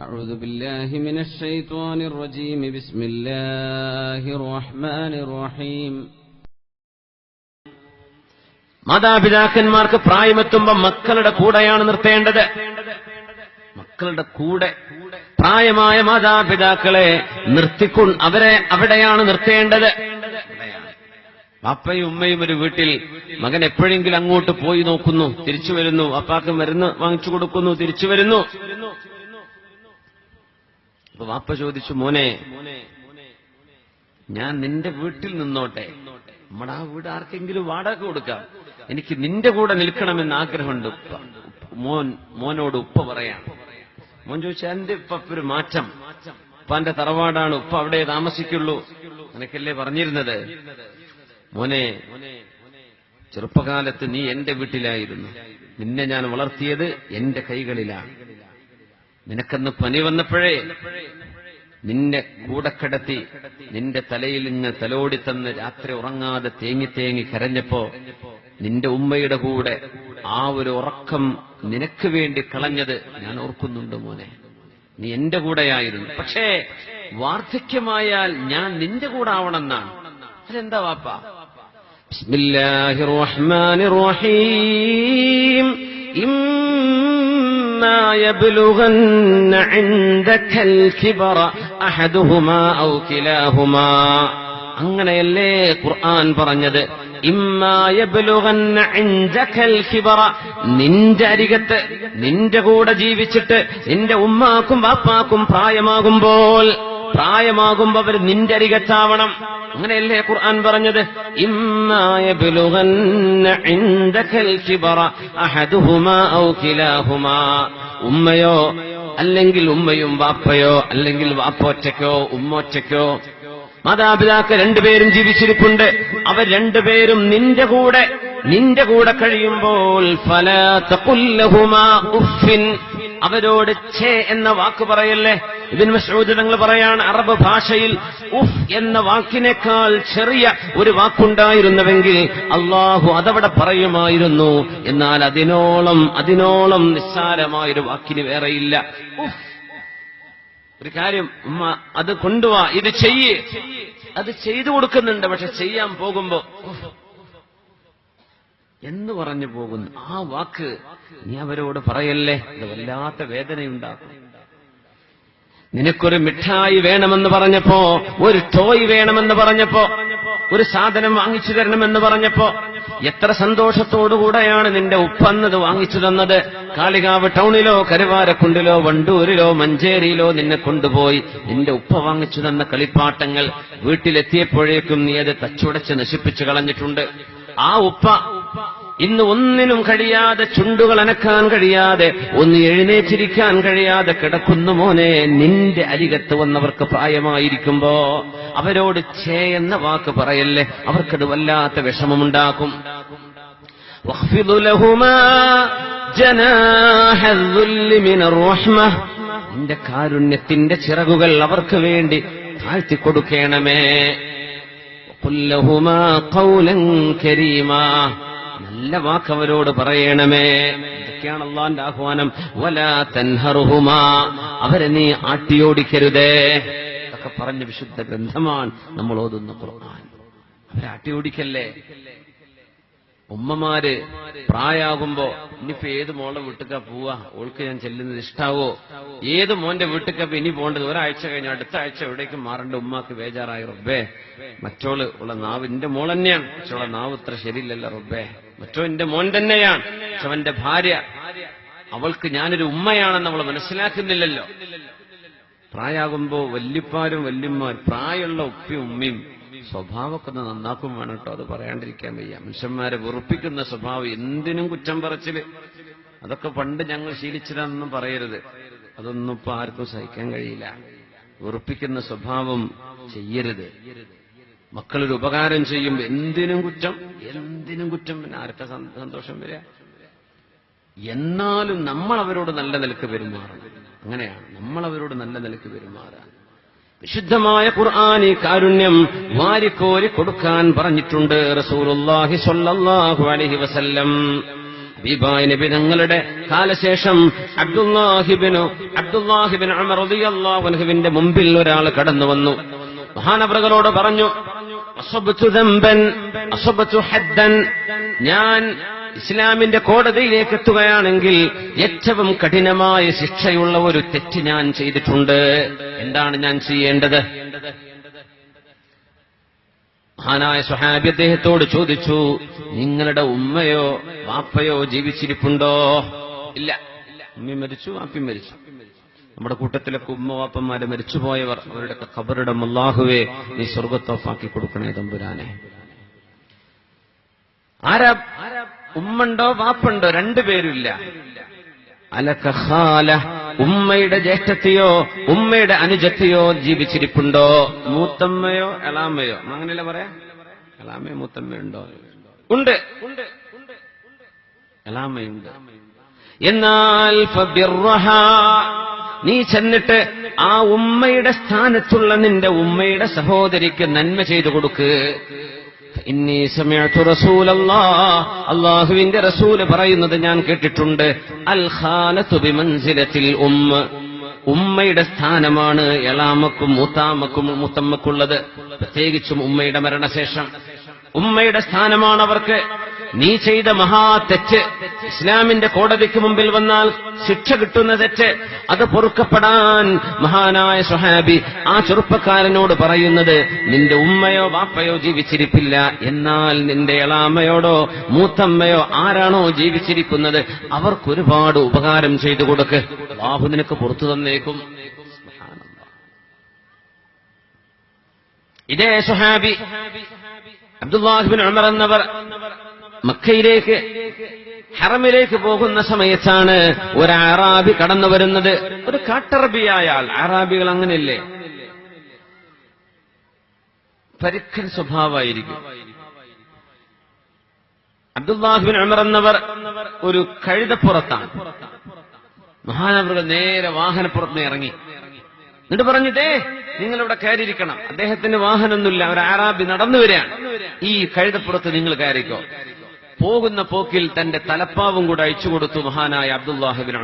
أعوذ بالله من الشيطان الرجيم بسم الله الرحمن الرحيم മാതാപിതാക്കന്മാർക്ക് പ്രായമെത്തുമ്പോ മക്കളുടെ കൂടെയാണ് നിർത്തേണ്ടത് മക്കളുടെ കൂടെ പ്രായമായ മാതാപിതാക്കളെ നിർത്തിക്കൊ അവരെ അവിടെയാണ് നിർത്തേണ്ടത് അപ്പയും ഉമ്മയും ഒരു വീട്ടിൽ മകൻ എപ്പോഴെങ്കിലും അങ്ങോട്ട് പോയി നോക്കുന്നു തിരിച്ചു വരുന്നു അപ്പാക്ക് മരുന്ന് വാങ്ങിച്ചു കൊടുക്കുന്നു തിരിച്ചു വരുന്നു അപ്പൊ വാപ്പ ചോദിച്ചു മോനെ ഞാൻ നിന്റെ വീട്ടിൽ നിന്നോട്ടെ. നമ്മുടെ ആ വീട് ആർക്കെങ്കിലും വാടക കൊടുക്കാം. എനിക്ക് നിന്റെ കൂടെ നിൽക്കണമെന്ന് ആഗ്രഹമുണ്ട്. മോൻ മോനോട് ഉപ്പ പറയാം. മോൻ ചോദിച്ചാൽ എന്റെ ഉപ്പ ഒരു മാറ്റം. ഉപ്പാന്റെ തറവാടാണ്. ഉപ്പ അവിടെ താമസിക്കുള്ളൂ. നിനക്കല്ലേ പറഞ്ഞിരുന്നത്? മോനെ ചെറുപ്പകാലത്ത് നീ എന്റെ വീട്ടിലായിരുന്നു. നിന്നെ ഞാൻ വളർത്തിയത് എന്റെ കൈകളിലാണ്. നിനക്കന്ന് പനി വന്നപ്പോഴേ നിന്നെ കൂടെ കിടത്തി നിന്റെ തലയിൽ നിന്ന് തലോടി തന്ന് രാത്രി ഉറങ്ങാതെ തേങ്ങി തേങ്ങി കരഞ്ഞപ്പോ നിന്റെ ഉമ്മയുടെ കൂടെ ആ ഒരു ഉറക്കം നിനക്ക് വേണ്ടി കളഞ്ഞത് ഞാൻ ഓർക്കുന്നുണ്ട് മോനെ. നീ എന്റെ കൂടെയായിരുന്നു. പക്ഷേ വാർദ്ധക്യമായാൽ ഞാൻ നിന്റെ കൂടെ ആവണമെന്നാണ്. അതെന്താ വാപ്പ? ബിസ്മില്ലാഹിർ റഹ്മാനിർ റഹീം. إما يبلغن عندك الكبر أحدهما أو كلاهما അങ്ങനെയല്ലേ ഖുർആൻ പറഞ്ഞത് ഇമ്മായബലുഗന്ന ഇൻദകൽ കിബറ നിന്റെ അരികത്ത് നിന്റെ കൂടെ ജീവിച്ചിട്ട് നിന്റെ ഉമ്മാക്കും വാപ്പാക്കും പ്രായമാകുമ്പോൾ പ്രായമാകുമ്പോ അവർ നിന്റെ അരികത്താവണം അങ്ങനെയല്ലേ ഖുർആൻ പറഞ്ഞത്? ഉമ്മയോ അല്ലെങ്കിൽ ഉമ്മയും വാപ്പയോ അല്ലെങ്കിൽ വാപ്പോറ്റയ്ക്കോ ഉമ്മൊറ്റയ്ക്കോ മാതാപിതാക്കൾ രണ്ടുപേരും ജീവിച്ചിരിപ്പുണ്ട്. അവർ രണ്ടുപേരും നിന്റെ കൂടെ. നിന്റെ കൂടെ കഴിയുമ്പോൾ ഫല തഖുല്ലഹുമാ ഉഫിൻ അവരോട് ഛേ എന്ന വാക്ക് പറയല്ലേ? ഇതിന് മസൂദ് തങ്ങൾ പറയാണ് അറബ് ഭാഷയിൽ ഉഫ് എന്ന വാക്കിനേക്കാൾ ചെറിയ ഒരു വാക്കുണ്ടായിരുന്നുവെങ്കിൽ അള്ളാഹു അതവിടെ പറയുമായിരുന്നു. എന്നാൽ അതിനോളം അതിനോളം നിസ്സാരമായൊരു വാക്കിന് വേറെയില്ല. ഉഫ്. ഒരു കാര്യം ഉമ്മ അത് കൊണ്ടുവാ ഇത് ചെയ്യ്. അത് ചെയ്തു കൊടുക്കുന്നുണ്ട് പക്ഷെ ചെയ്യാൻ പോകുമ്പോ എന്ന് പറഞ്ഞു പോകുന്നു ആ വാക്ക് നീ അവരോട് പറയല്ലേ? അത് വല്ലാത്ത വേദനയുണ്ടാക്കും. നിനക്കൊരു മിഠായി വേണമെന്ന് പറഞ്ഞപ്പോ ഒരു ടോയ് വേണമെന്ന് പറഞ്ഞപ്പോ ഒരു സാധനം വാങ്ങിച്ചു തരണമെന്ന് പറഞ്ഞപ്പോ എത്ര സന്തോഷത്തോടുകൂടെയാണ് നിന്റെ ഉപ്പന്നത് വാങ്ങിച്ചു തന്നത്? കാളികാവ് ടൗണിലോ കരുവാരക്കുണ്ടിലോ വണ്ടൂരിലോ മഞ്ചേരിയിലോ നിന്നെ കൊണ്ടുപോയി നിന്റെ ഉപ്പ വാങ്ങിച്ചു തന്ന കളിപ്പാട്ടങ്ങൾ വീട്ടിലെത്തിയപ്പോഴേക്കും നീ അത് തച്ചുടച്ച് നശിപ്പിച്ചു കളഞ്ഞിട്ടുണ്ട്. ആ ഉപ്പ ഇന്ന് ഒന്നിനും കഴിയാതെ ചുണ്ടുകൾ അനക്കാൻ കഴിയാതെ ഒന്ന് എഴുന്നേറ്റിരിക്കാൻ കഴിയാതെ കിടക്കുന്നു മോനെ. നിന്റെ അരികത്ത് വന്നവർക്ക് പ്രായമായിരിക്കുമ്പോ അവരോട് ചേ എന്ന വാക്ക് പറയല്ലേ? അവർക്കത് വല്ലാത്ത വിഷമമുണ്ടാക്കും. നിന്റെ കാരുണ്യത്തിന്റെ ചിറകുകൾ അവർക്ക് വേണ്ടി താഴ്ത്തി പുല്ലഹുമാ കൗലം കരീമാ. നല്ല വാക്ക് അവരോട് പറയണമേ. ഇതൊക്കെയാണ് അള്ളാന്റെ ആഹ്വാനം. വല തൻഹറുഹുമാ. അവരെ നീ ആട്ടിയോടിക്കരുതേ. ഇതൊക്കെ പറഞ്ഞ വിശുദ്ധ ഗ്രന്ഥമാണ് നമ്മൾ ഓതുന്ന ഖുർആൻ. അവരെ ആട്ടിയോടിക്കല്ലേ? ഉമ്മമാര് പ്രായാകുമ്പോ ഇനിയിപ്പോ ഏത് മോളുടെ വീട്ടുക്ക പോവാ? ഓൾക്ക് ഞാൻ ചെല്ലുന്നത് ഇഷ്ടാവോ? ഏത് മോന്റെ വീട്ടുക്ക ഇനി പോകേണ്ടത്? ഒരാഴ്ച കഴിഞ്ഞ അടുത്ത ആഴ്ച എവിടേക്ക് മാറേണ്ട? ഉമ്മാക്ക് ബേജാറായി റബ്ബേ. മറ്റോൾ ഉള്ള നാവ് എന്റെ മോൾ തന്നെയാണ്. പക്ഷെ നാവ് ഇത്ര ശരിയില്ലല്ലോ റബ്ബേ. മറ്റോ എന്റെ മോൻ തന്നെയാണ്. അവന്റെ ഭാര്യ. അവൾക്ക് ഞാനൊരു ഉമ്മയാണെന്ന് അവൾ മനസ്സിലാക്കുന്നില്ലല്ലോ. പ്രായാകുമ്പോ വല്യപ്പാരും വല്യമ്മാരും പ്രായമുള്ള ഉപ്പയും ഉമ്മയും സ്വഭാവമൊക്കെ നന്നാക്കും വേണം കേട്ടോ. അത് പറയാണ്ടിരിക്കാൻ വയ്യ. മനുഷ്യന്മാരെ വെറുപ്പിക്കുന്ന സ്വഭാവം എന്തിനും കുറ്റം പറച്ചിൽ. അതൊക്കെ പണ്ട് ഞങ്ങൾ ശീലിച്ചതാണെന്നും പറയരുത്. അതൊന്നും ഇപ്പൊ ആർക്കും സഹിക്കാൻ കഴിയില്ല. വെറുപ്പിക്കുന്ന സ്വഭാവം ചെയ്യരുത്. മക്കളൊരു ഉപകാരം ചെയ്യുമ്പോൾ എന്തിനും കുറ്റം എന്തിനും കുറ്റം. പിന്നെ ആർക്ക സന്തോഷം വരിക? എന്നാലും നമ്മൾ അവരോട് നല്ല നിലയ്ക്ക് പെരുമാറണം. അങ്ങനെയാണ്. നമ്മൾ അവരോട് നല്ല നിലയ്ക്ക് പെരുമാറാൻ വിശുദ്ധമായ ഖുർആാനി കാരുണ്യം വാരിക്കോരി കൊടുക്കാൻ പറഞ്ഞിട്ടുണ്ട് റസൂലുള്ളാഹി സൊല്ലാഹു അലഹി വസല്ലം. ഹബീബായ നബി തങ്ങളുടെ കാലശേഷം അബ്ദുല്ലാഹിബിനു അബ്ദുല്ലാഹിബിൻ അമർ അൻഹുവിന്റെ മുമ്പിൽ ഒരാൾ കടന്നു വന്നു. മഹാനവറുകളോട് പറഞ്ഞു അസബത്തു ദമ്പൻ അസബത്തു ഹദ്ദൻ ഞാൻ ഇസ്ലാമിന്റെ കോടതിയിലേക്ക് എത്തുകയാണെങ്കിൽ ഏറ്റവും കഠിനമായ ശിക്ഷയുള്ള ഒരു തെറ്റ് ഞാൻ ചെയ്തിട്ടുണ്ട്. എന്താണ് ഞാൻ ചെയ്യേണ്ടത്? മഹാനായ സുഹാബി അദ്ദേഹത്തോട് ചോദിച്ചു നിങ്ങളുടെ ഉമ്മയോ വാപ്പയോ ജീവിച്ചിരിപ്പുണ്ടോ? ഇല്ല ഉമ്മയും മരിച്ചു വാപ്പി മരിച്ചു. നമ്മുടെ കൂട്ടത്തിലൊക്കെ ഉമ്മ വാപ്പന്മാരെ മരിച്ചുപോയവർ അവരുടെ ഖബറിടം അല്ലാഹുവേ നീ സ്വർഗത്തോഫാക്കി കൊടുക്കണേ തമ്പുരാനെ. ആരാ ഉമ്മണ്ടോ വാപ്പുണ്ടോ രണ്ടുപേരില്ല അലക്കഹാല ഉമ്മയുടെ ജ്യേഷ്ഠത്തെയോ ഉമ്മയുടെ അനുജത്തെയോ ജീവിച്ചിരിപ്പുണ്ടോ? മൂത്തമ്മയോ എളാമയോ അങ്ങനെയല്ല പറയാ? എളാമയോ മൂത്തമ്മയുണ്ടോ ഉണ്ട്? എളാമയുണ്ട് എന്നാൽ നീ ചെന്നിട്ട് ആ ഉമ്മയുടെ സ്ഥാനത്തുള്ള നിന്റെ ഉമ്മയുടെ സഹോദരിക്ക് നന്മ ചെയ്തു കൊടുക്ക്. അള്ളാഹുവിന്റെ റസൂൽ പറയുന്നത് ഞാൻ കേട്ടിട്ടുണ്ട്. അൽ ഖാലത്തു ബിമൻസിലത്തിൽ ഉമ്മ. ഉമ്മയുടെ സ്ഥാനമാണ് എളാമക്കും മൂത്താമക്കും മുത്തമ്മക്കുള്ളത്. പ്രത്യേകിച്ചും ഉമ്മയുടെ മരണശേഷം. ഉമ്മയുടെ സ്ഥാനമാണ് അവർക്ക് നീ ചെയ്ത മഹാ തെറ്റ്. ഇസ്ലാമിന്റെ കോടതിക്ക് മുമ്പിൽ വന്നാൽ ശിക്ഷ കിട്ടുന്ന തെറ്റ്. അത് പൊറുക്കപ്പെടാൻ മഹാനായ സുഹാബി ആ ചെറുപ്പക്കാരനോട് പറയുന്നത് നിന്റെ ഉമ്മയോ വാപ്പയോ ജീവിച്ചിരിപ്പില്ല. എന്നാൽ നിന്റെ എളാമയോടോ മൂത്തമ്മയോ ആരാണോ ജീവിച്ചിരിക്കുന്നത്? അവർക്കൊരുപാട് ഉപകാരം ചെയ്തു കൊടുക്ക്. ബാബു നിനക്ക് പുറത്തു തന്നേക്കും. ഇതേ സുഹാബി അബ്ദുല്ലാഹിബിൻ ഉമർ എന്നവർ മക്കയിലേക്ക് ഹറമിലേക്ക് പോകുന്ന സമയത്താണ് ഒരു അറാബി കടന്നു വരുന്നത്. ഒരു കാട്ടറബിയായ ആൾ. അറാബികൾ അങ്ങനെയല്ലേ? പരുക്കൻ സ്വഭാവമായിരിക്കും. അബ്ദുല്ലാഹിബിൻ ഉമർ എന്നവർ ഒരു കഴുതപ്പുറത്താണ്. മഹാനവറുകൾ നേരെ വാഹനപ്പുറത്ത് ഇറങ്ങി. എന്നിട്ട് പറഞ്ഞിട്ടേ നിങ്ങളിവിടെ കയറിയിരിക്കണം. അദ്ദേഹത്തിന് വാഹനമൊന്നുമില്ല. ഒരു ആറാബി നടന്നു വരികയാണ്. ഈ കഴുതപ്പുറത്ത് നിങ്ങൾ കയറിക്കോ. പോകുന്ന പോക്കിൽ തന്റെ തലപ്പാവും കൂടെ അയച്ചു കൊടുത്തു മഹാനായ അബ്ദുല്ലാഹിബിൻ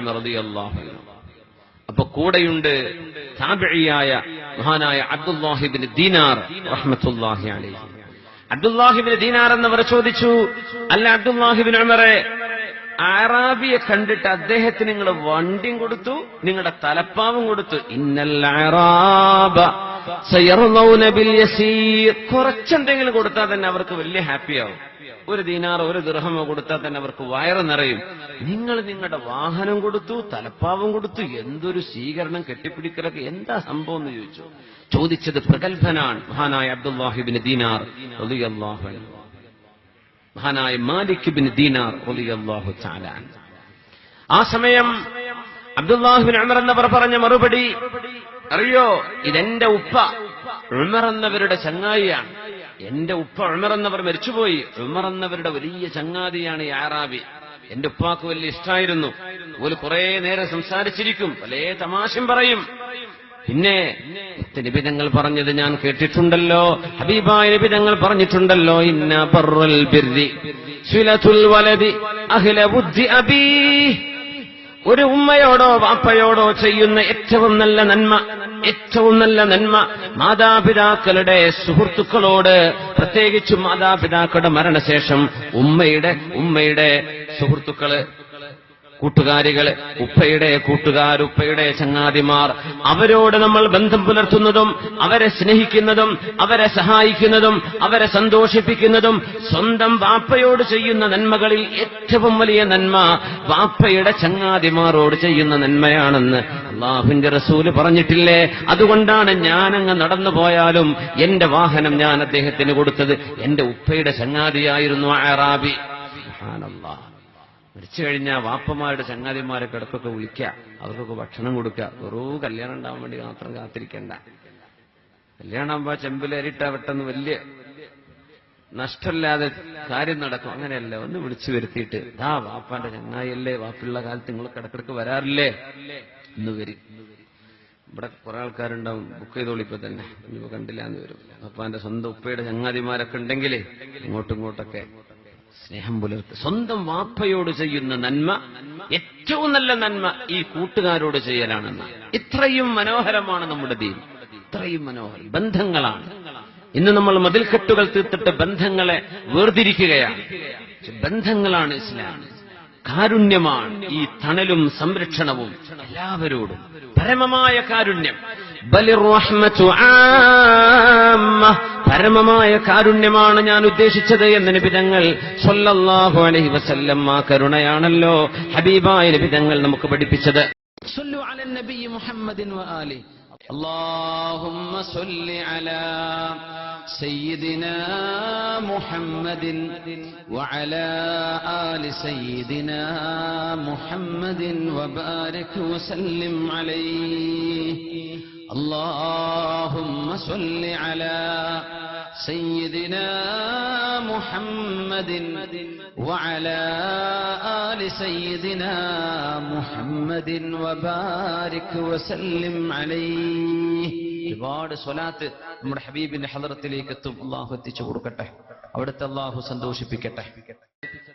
അപ്പൊ കൂടെയുണ്ട് താബിഴിയായ മഹാനായ അബ്ദുല്ലാഹിബിൻ ദീനാർ റഹ്മത്തുല്ലാഹി അലൈഹി. അബ്ദുല്ലാഹിബിൻ ദീനാർ എന്നവർ ചോദിച്ചു അല്ല അബ്ദുല്ലാഹിബിൻ അമറെ അറാബിയെ കണ്ടിട്ട് അദ്ദേഹത്തിന് നിങ്ങൾ വണ്ടിയും കൊടുത്തു നിങ്ങളുടെ തലപ്പാവും കൊടുത്തു. ഇന്നൽ അറാബ കുറച്ചെന്തെങ്കിലും കൊടുത്താൽ തന്നെ അവർക്ക് വലിയ ഹാപ്പിയാവും. ഒരു ദീനാറോ ഒരു ദൃഹമോ കൊടുത്താൽ തന്നെ അവർക്ക് വയറ് നിറയും. നിങ്ങൾ നിങ്ങളുടെ വാഹനം കൊടുത്തു തലപ്പാവും കൊടുത്തു എന്തൊരു സ്വീകരണം കെട്ടിപ്പിടിക്കലൊക്കെ എന്താ സംഭവം എന്ന് ചോദിച്ചു. ചോദിച്ചത് പ്രഗത്ഭനാണ് മഹാനായ അബ്ദുല്ലാഹിബിൻ ദീനാർ മഹാനായ മാലിക് ബിൻ ദീനാർ ആ സമയം അബ്ദുല്ലാഹിബിൻ ഉമർ എന്നവർ പറഞ്ഞ മറുപടി അറിയോ ഇതെന്റെ ഉപ്പ ഉമർ എന്നവരുടെ ചങ്ങായിയാണ്. എന്റെ ഉപ്പ ഉമർ എന്നവർ മരിച്ചുപോയി. ഉമർ എന്നവരുടെ വലിയ ചങ്ങാതിയാണ് ഈ ആറാബി എന്റെ ഉപ്പാക്ക് വലിയ ഇഷ്ടമായിരുന്നു അതുപോലെ കുറെ നേരം സംസാരിച്ചിരിക്കും. പല തമാശം പറയും. പിന്നെ നിബിതങ്ങൾ പറഞ്ഞത് ഞാൻ കേട്ടിട്ടുണ്ടല്ലോ. ഹബീബായ നിബിതങ്ങൾ പറഞ്ഞിട്ടുണ്ടല്ലോ. ഇന്ന ബിർരി ബുദ്ധി അബീ ഒരു ഉമ്മയോടോ വാപ്പയോടോ ചെയ്യുന്ന ഏറ്റവും നല്ല നന്മ ഏറ്റവും നല്ല നന്മ മാതാപിതാക്കളുടെ സുഹൃത്തുക്കളോട് പ്രത്യേകിച്ചും മാതാപിതാക്കളുടെ മരണശേഷം ഉമ്മയുടെ ഉമ്മയുടെ സുഹൃത്തുക്കൾ കൂട്ടുകാരികൾ ഉപ്പയുടെ കൂട്ടുകാർ ഉപ്പയുടെ ചങ്ങാതിമാർ അവരോട് നമ്മൾ ബന്ധം പുലർത്തുന്നതും അവരെ സ്നേഹിക്കുന്നതും അവരെ സഹായിക്കുന്നതും അവരെ സന്തോഷിപ്പിക്കുന്നതും സ്വന്തം വാപ്പയോട് ചെയ്യുന്ന നന്മകളിൽ ഏറ്റവും വലിയ നന്മ വാപ്പയുടെ ചങ്ങാതിമാരോട് ചെയ്യുന്ന നന്മയാണെന്ന് അള്ളാഹുവിന്റെ റസൂൽ പറഞ്ഞിട്ടില്ലേ? അതുകൊണ്ടാണ് ഞാനങ്ങ് നടന്നു പോയാലും എന്റെ വാഹനം ഞാൻ അദ്ദേഹത്തിന് കൊടുത്തത്. എന്റെ ഉപ്പയുടെ ചങ്ങാതിയായിരുന്നു ആറാബി സുബ്ഹാനല്ലാഹ്. മരിച്ചു കഴിഞ്ഞാൽ വാപ്പമാരുടെ ചങ്ങാതിമാരെ കിടക്കൊക്കെ വിളിക്കുക അവർക്കൊക്കെ ഭക്ഷണം കൊടുക്കുക വെറൂ കല്യാണം ഉണ്ടാവാൻ വേണ്ടി മാത്രം കാത്തിരിക്കണ്ട. കല്യാണം ആകുമ്പോ ചെമ്പിലരിട്ട വെട്ടെന്ന് വലിയ നഷ്ടമില്ലാതെ കാര്യം നടക്കും. അങ്ങനെയല്ല ഒന്ന് വിളിച്ചു വരുത്തിയിട്ട് ദാ വാപ്പാന്റെ ചങ്ങായിയല്ലേ വാപ്പുള്ള കാലത്ത് നിങ്ങൾ കിടക്കിടക്ക് വരാറില്ലേ? ഇന്ന് വരും. ഇവിടെ കുറെ ആൾക്കാരുണ്ടാവും ബുക്ക് ചെയ്തോളി ഇപ്പൊ തന്നെ. കണ്ടില്ല എന്ന് വരും. അപ്പാന്റെ സ്വന്തം ഉപ്പയുടെ ചങ്ങാതിമാരൊക്കെ ഉണ്ടെങ്കിലേ ഇങ്ങോട്ടും ഇങ്ങോട്ടൊക്കെ സ്നേഹം പുലർത്ത് സ്വന്തം വാപ്പയോട് ചെയ്യുന്ന നന്മ ഏറ്റവും നല്ല നന്മ ഈ കൂട്ടുകാരോട് ചെയ്യലാണെന്ന്. ഇത്രയും മനോഹരമാണ് നമ്മുടെ ദീൻ. ഇത്രയും മനോഹരം. ബന്ധങ്ങളാണ്. ഇന്ന് നമ്മൾ മതിൽക്കെട്ടുകൾ തീർത്തിട്ട് ബന്ധങ്ങളെ വേർതിരിക്കുകയാണ്. ബന്ധങ്ങളാണ് ഇസ്ലാം. കാരുണ്യമാണ് ഈ തണലും സംരക്ഷണവും എല്ലാവരോടും. പരമമായ കാരുണ്യം. ആമ്മ. പരമമായ കാരുണ്യമാണ് ഞാൻ ഉദ്ദേശിച്ചത് എന്ന് നിബിതങ്ങൾ സല്ലല്ലാഹു അലൈഹി വസല്ലം ആ കരുണയാണല്ലോ ഹബീബായ നിബിതങ്ങൾ നമുക്ക് പഠിപ്പിച്ചത് صلوا على النبي محمد وآله اللهم صل على سيدنا محمد وعلى آل سيدنا محمد وبارك وسلم عليه اللهم صل على سيدنا محمد وعلى آل سيدنا محمد وبارك وسلم عليه ഒരുപാട് സ്വലാത്ത് നമ്മുടെ ഹബീബിന്റെ ഹലറത്തിലേക്ക് എത്തും അള്ളാഹു എത്തിച്ചു കൊടുക്കട്ടെ അവിടുത്തെ അള്ളാഹു സന്തോഷിപ്പിക്കട്ടെ